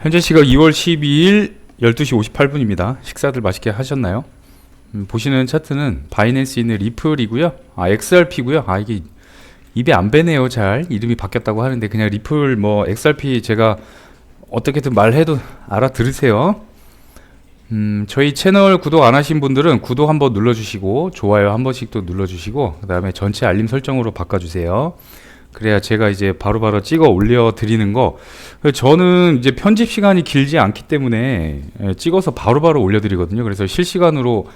현재 시각 2월 12일 12시 58분입니다. 식사들 맛있게 하셨나요? 음, 보시는 차트는 바이낸스 있는 리플이고요. 아, XRP고요. 아, 이게 입에 안 배네요. 잘 이름이 바뀌었다고 하는데 그냥 리플 뭐 XRP 제가 어떻게든 말해도 알아들으세요. 음, 저희 채널 구독 안 하신 분들은 구독 한번 눌러주시고 좋아요 한 번씩 또 눌러주시고 그 다음에 전체 알림 설정으로 바꿔주세요. 그래야 제가 이제 바로 바로 찍어 올려 드리는 거 저는 이제 편집 시간이 길지 않기 때문에 예, 찍어서 바로 바로 올려 드리거든요. 그래서 실시간으로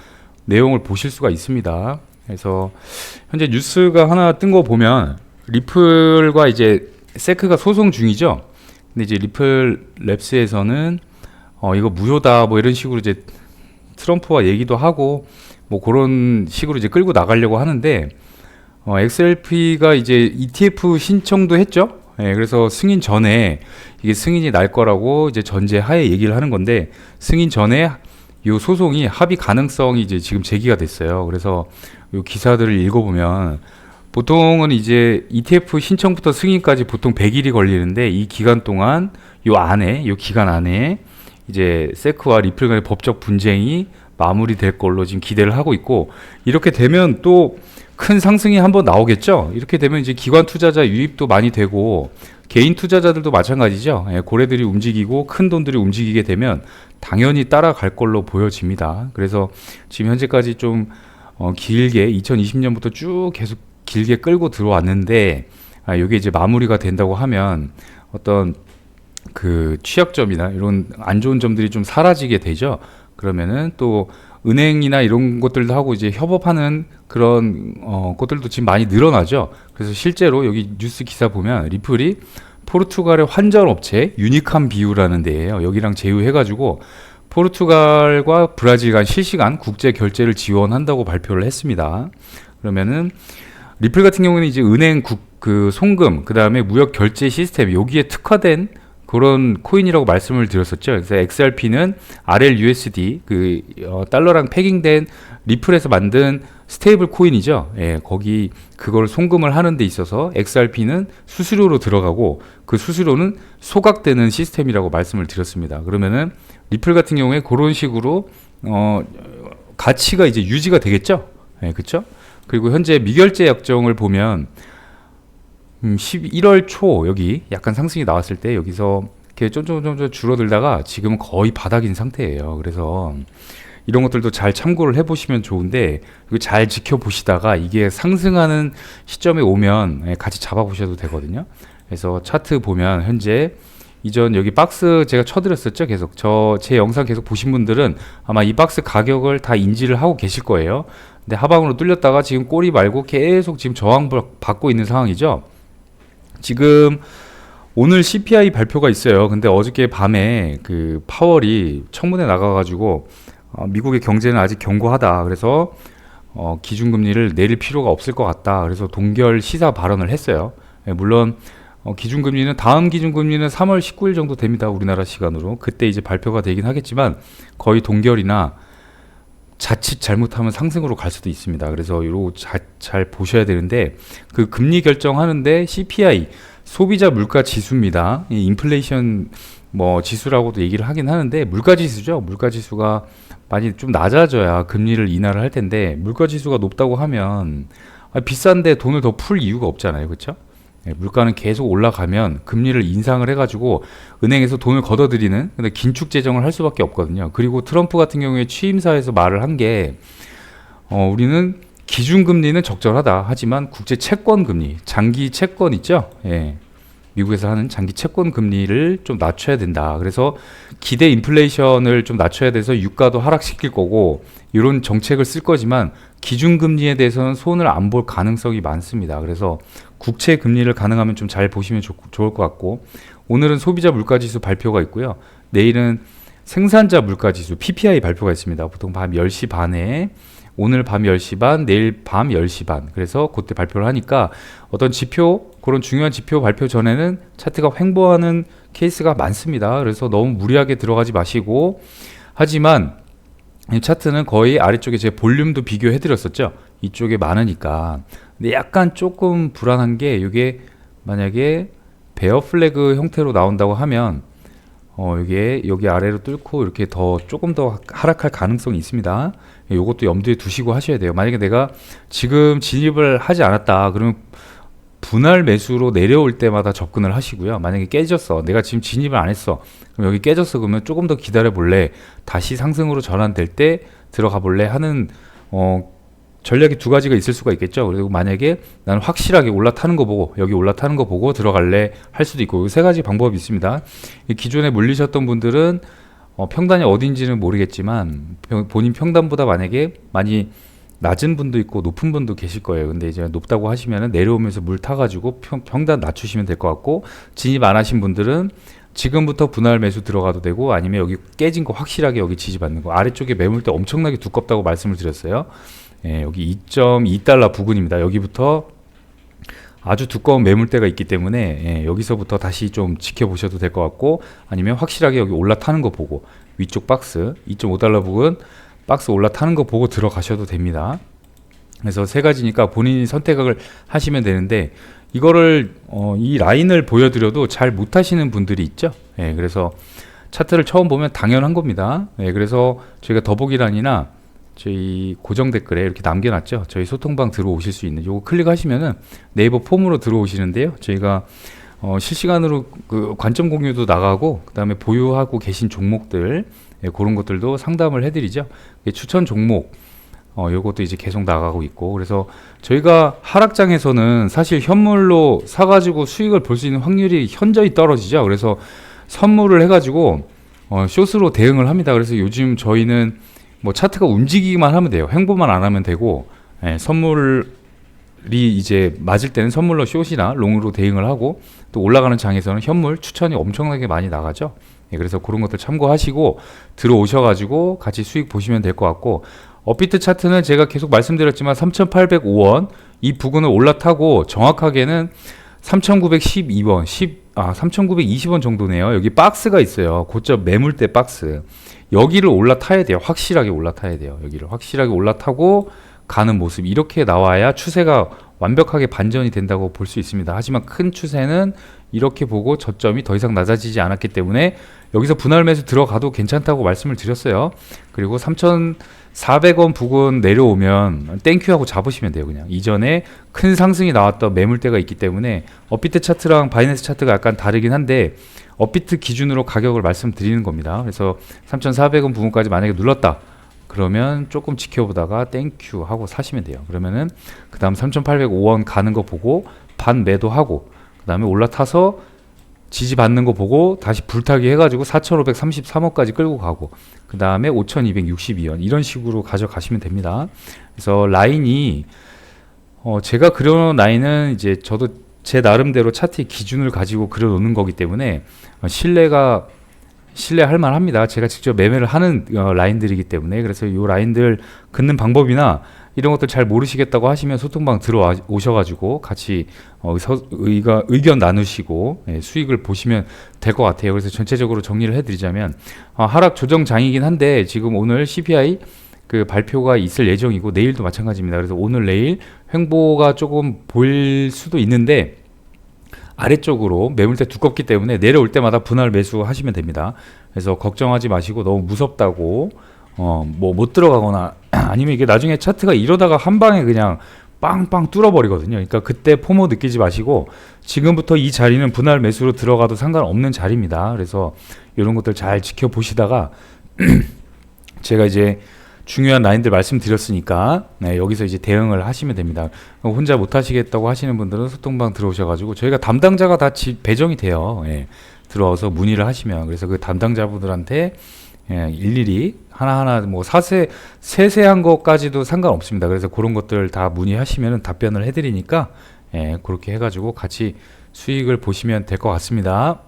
내용을 보실 수가 있습니다. 그래서 현재 뉴스가 하나 뜬 거 보면 리플과 이제 세크가 소송 중이죠. 근데 이제 리플 랩스에서는 어 이거 무효다 뭐 이런 식으로 이제 트럼프와 얘기도 하고 뭐 그런 식으로 이제 끌고 나가려고 하는데 어 XRP가 이제 ETF 신청도 했죠. 예, 그래서 승인 전에 이게 승인이 날 거라고 이제 전제하에 얘기를 하는 건데 승인 전에 요 소송이 합의 가능성이 이제 지금 제기가 됐어요. 그래서 요 기사들을 읽어보면 보통은 이제 ETF 신청부터 승인까지 보통 100일이 걸리는데 이 기간 동안 요 안에 요 기간 안에 이제 세크와 리플 간의 법적 분쟁이 마무리될 걸로 지금 기대를 하고 있고 이렇게 되면 또 큰 상승이 한번 나오겠죠. 이렇게 되면 이제 기관 투자자 유입도 많이 되고 개인 투자자들도 마찬가지죠. 예, 고래들이 움직이고 큰 돈들이 움직이게 되면 당연히 따라갈 걸로 보여집니다. 그래서 지금 현재까지 좀 어, 길게 2020년부터 쭉 계속 길게 끌고 들어왔는데 아, 이게 이제 마무리가 된다고 하면 어떤 그 취약점이나 이런 안 좋은 점들이 좀 사라지게 되죠. 그러면은 또 은행이나 이런 것들도 하고 이제 협업하는 그런 어, 것들도 지금 많이 늘어나죠. 그래서 실제로 여기 뉴스 기사 보면 리플이 포르투갈의 환전 업체 유니캄 비유라는 데예요. 여기랑 제휴해가지고 포르투갈과 브라질 간 실시간 국제 결제를 지원한다고 발표를 했습니다. 그러면은 리플 같은 경우는 이제 은행 국 그 송금 그 다음에 무역 결제 시스템 여기에 특화된 그런 코인이라고 말씀을 드렸었죠. 그래서 XRP는 RLUSD 그 어, 달러랑 패깅된 리플에서 만든 스테이블 코인이죠. 예, 거기 그걸 송금을 하는 데 있어서 XRP는 수수료로 들어가고 그 수수료는 소각되는 시스템이라고 말씀을 드렸습니다. 그러면은 리플 같은 경우에 그런 식으로 어 가치가 이제 유지가 되겠죠. 예, 그렇죠? 그리고 현재 미결제 약정을 보면 음, 11월 초 여기 약간 상승이 나왔을 때 여기서 이렇게 쫀쫀쫀쫀 줄어들다가 지금은 거의 바닥인 상태예요. 그래서 이런 것들도 잘 참고를 해보시면 좋은데 잘 지켜보시다가 이게 상승하는 시점에 오면 예, 같이 잡아보셔도 되거든요. 그래서 차트 보면 현재 이전 여기 박스 제가 쳐드렸었죠 계속 저 제 영상 계속 보신 분들은 아마 이 박스 가격을 다 인지를 하고 계실 거예요 근데 하방으로 뚫렸다가 지금 꼬리 말고 계속 지금 저항 받고 있는 상황이죠 지금 오늘 CPI 발표가 있어요. 근데 어저께 밤에 그 파월이 청문회 나가가지고 어, 미국의 경제는 아직 견고하다. 그래서 어, 기준금리를 내릴 필요가 없을 것 같다. 그래서 동결 시사 발언을 했어요. 예, 물론 어, 기준금리는 다음 기준금리는 3월 19일 정도 됩니다. 우리나라 시간으로 그때 이제 발표가 되긴 하겠지만 거의 동결이나 자칫 잘못하면 상승으로 갈 수도 있습니다. 그래서 이거 잘, 잘 보셔야 되는데 그 금리 결정하는데 CPI 소비자 물가 지수입니다. 이 인플레이션 뭐 지수라고도 얘기를 하긴 하는데 물가 지수죠. 물가 지수가 많이 좀 낮아져야 금리를 인하를 할 텐데 물가 지수가 높다고 하면 아, 비싼데 돈을 더 풀 이유가 없잖아요. 그렇죠? 예, 물가는 계속 올라가면 금리를 인상을 해가지고 은행에서 돈을 걷어들이는 근데 긴축 재정을 할 수밖에 없거든요. 그리고 트럼프 같은 경우에 취임사에서 말을 한 게 어, 우리는 기준금리는 적절하다. 하지만 국제 채권 금리, 장기 채권 있죠? 예. 미국에서 하는 장기 채권 금리를 좀 낮춰야 된다. 그래서 기대 인플레이션을 좀 낮춰야 돼서 유가도 하락시킬 거고 이런 정책을 쓸 거지만 기준 금리에 대해서는 손을 안 볼 가능성이 많습니다. 그래서 국채 금리를 가능하면 좀 잘 보시면 좋, 좋을 것 같고 오늘은 소비자 물가 지수 발표가 있고요. 내일은 생산자 물가 지수 PPI 발표가 있습니다. 보통 밤 10시 반에 오늘 밤 10시 반, 내일 밤 10시 반. 그래서 그때 발표를 하니까 어떤 지표, 그런 중요한 지표 발표 전에는 차트가 횡보하는 케이스가 많습니다. 그래서 너무 무리하게 들어가지 마시고 하지만 이 차트는 거의 아래쪽에 제 볼륨도 비교해 드렸었죠. 이쪽에 많으니까. 근데 약간 조금 불안한 게 이게 만약에 베어 플래그 형태로 나온다고 하면 어, 이게 여기 아래로 뚫고 이렇게 더 조금 더 하락할 가능성이 있습니다. 요것도 염두에 두시고 하셔야 돼요. 만약에 내가 지금 진입을 하지 않았다. 그러면 분할 매수로 내려올 때마다 접근을 하시고요. 만약에 깨졌어. 내가 지금 진입을 안 했어. 그럼 여기 깨졌어. 그러면 조금 더 기다려 볼래. 다시 상승으로 전환될 때 들어가 볼래 하는 어 전략이 두 가지가 있을 수가 있겠죠. 그리고 만약에 나는 확실하게 올라타는 거 보고 여기 올라타는 거 보고 들어갈래 할 수도 있고 이세 가지 방법이 있습니다. 이 기존에 물리셨던 분들은 어, 평단이 어딘지는 모르겠지만 평- 본인 평단보다 만약에 많이 낮은 분도 있고 높은 분도 계실 거예요. 근데 이제 높다고 하시면은 내려오면서 물 타가지고 평, 평단 낮추시면 될 것 같고 진입 안 하신 분들은 지금부터 분할 매수 들어가도 되고 아니면 여기 깨진 거 확실하게 여기 지지받는 거 아래쪽에 매물대 엄청나게 두껍다고 말씀을 드렸어요. 예, 여기 2.2달러 부근입니다. 여기부터 아주 두꺼운 매물대가 있기 때문에 예, 여기서부터 다시 좀 지켜보셔도 될 것 같고 아니면 확실하게 여기 올라타는 거 보고 위쪽 박스 2.5달러 부근 박스 올라타는 거 보고 들어가셔도 됩니다. 그래서 세 가지니까 본인이 선택을 하시면 되는데 이거를 어, 이 라인을 보여드려도 잘 못하시는 분들이 있죠. 예, 그래서 차트를 처음 보면 당연한 겁니다. 예, 그래서 저희가 더보기란이나 저희 고정 댓글에 이렇게 남겨놨죠. 저희 소통방 들어오실 수 있는 요거 클릭하시면은 네이버 폼으로 들어오시는데요. 저희가 어, 실시간으로 그 관점 공유도 나가고 그다음에 보유하고 계신 종목들 예, 그런 것들도 상담을 해드리죠. 예, 추천 종목 어, 요것도 이제 계속 나가고 있고 그래서 저희가 하락장에서는 사실 현물로 사가지고 수익을 볼 수 있는 확률이 현저히 떨어지죠. 그래서 선물을 해가지고 어, 숏으로 대응을 합니다. 그래서 요즘 저희는 뭐 차트가 움직이기만 하면 돼요. 행보만 안 하면 되고 예, 선물 이 이제 맞을 때는 선물로 숏이나 롱으로 대응을 하고 또 올라가는 장에서는 현물 추천이 엄청나게 많이 나가죠. 예, 그래서 그런 것들 참고하시고 들어오셔가지고 같이 수익 보시면 될 것 같고 업비트 차트는 제가 계속 말씀드렸지만 3,805원 이 부근을 올라타고 정확하게는 3,912원 10, 아 3,920원 정도네요. 여기 박스가 있어요. 고점 매물대 박스. 여기를 올라타야 돼요. 확실하게 올라타야 돼요. 여기를 확실하게 올라타고 가는 모습 이렇게 나와야 추세가 완벽하게 반전이 된다고 볼 수 있습니다. 하지만 큰 추세는 이렇게 보고 저점이 더 이상 낮아지지 않았기 때문에 여기서 분할 매수 들어가도 괜찮다고 말씀을 드렸어요. 그리고 3,400원 부근 내려오면 땡큐하고 잡으시면 돼요. 그냥 이전에 큰 상승이 나왔던 매물대가 있기 때문에 업비트 차트랑 바이낸스 차트가 약간 다르긴 한데 업비트 기준으로 가격을 말씀드리는 겁니다. 그래서 3,400원 부분까지 만약에 눌렀다. 그러면 조금 지켜보다가 땡큐 하고 사시면 돼요. 그러면은 그 다음 3,805원 가는 거 보고 반 매도하고 그 다음에 올라타서 지지 받는 거 보고 다시 불타기 해가지고 4,533원까지 끌고 가고 그 다음에 5,262원 이런 식으로 가져가시면 됩니다. 그래서 라인이 어 제가 그려놓은 라인은 이제 저도 제 나름대로 차트의 기준을 가지고 그려놓는 거기 때문에 어, 신뢰가 신뢰할 만합니다. 제가 직접 매매를 하는 어, 라인들이기 때문에 그래서 이 라인들 긋는 방법이나 이런 것들 잘 모르시겠다고 하시면 소통방 들어오셔가지고 같이 어, 서, 의가, 의견 나누시고 예, 수익을 보시면 될 것 같아요. 그래서 전체적으로 정리를 해드리자면 어, 하락 조정 장이긴 한데 지금 오늘 CPI 그 발표가 있을 예정이고 내일도 마찬가지입니다. 그래서 오늘 내일 횡보가 조금 보일 수도 있는데 아래쪽으로 매물대 두껍기 때문에 내려올 때마다 분할 매수하시면 됩니다. 그래서 걱정하지 마시고 너무 무섭다고 어 뭐 못 들어가거나 아니면 이게 나중에 차트가 이러다가 한 방에 그냥 빵빵 뚫어버리거든요. 그러니까 그때 포모 느끼지 마시고 지금부터 이 자리는 분할 매수로 들어가도 상관없는 자리입니다. 그래서 이런 것들 잘 지켜보시다가 제가 이제 중요한 라인들 말씀드렸으니까 네, 여기서 이제 대응을 하시면 됩니다. 혼자 못 하시겠다고 하시는 분들은 소통방 들어오셔가지고 저희가 담당자가 다 지- 배정이 돼요. 예, 들어와서 문의를 하시면 그래서 그 담당자분들한테 예, 일일이 하나하나 뭐 사세 세세한 것까지도 상관없습니다. 그래서 그런 것들 다 문의하시면 답변을 해드리니까 예, 그렇게 해가지고 같이 수익을 보시면 될 것 같습니다.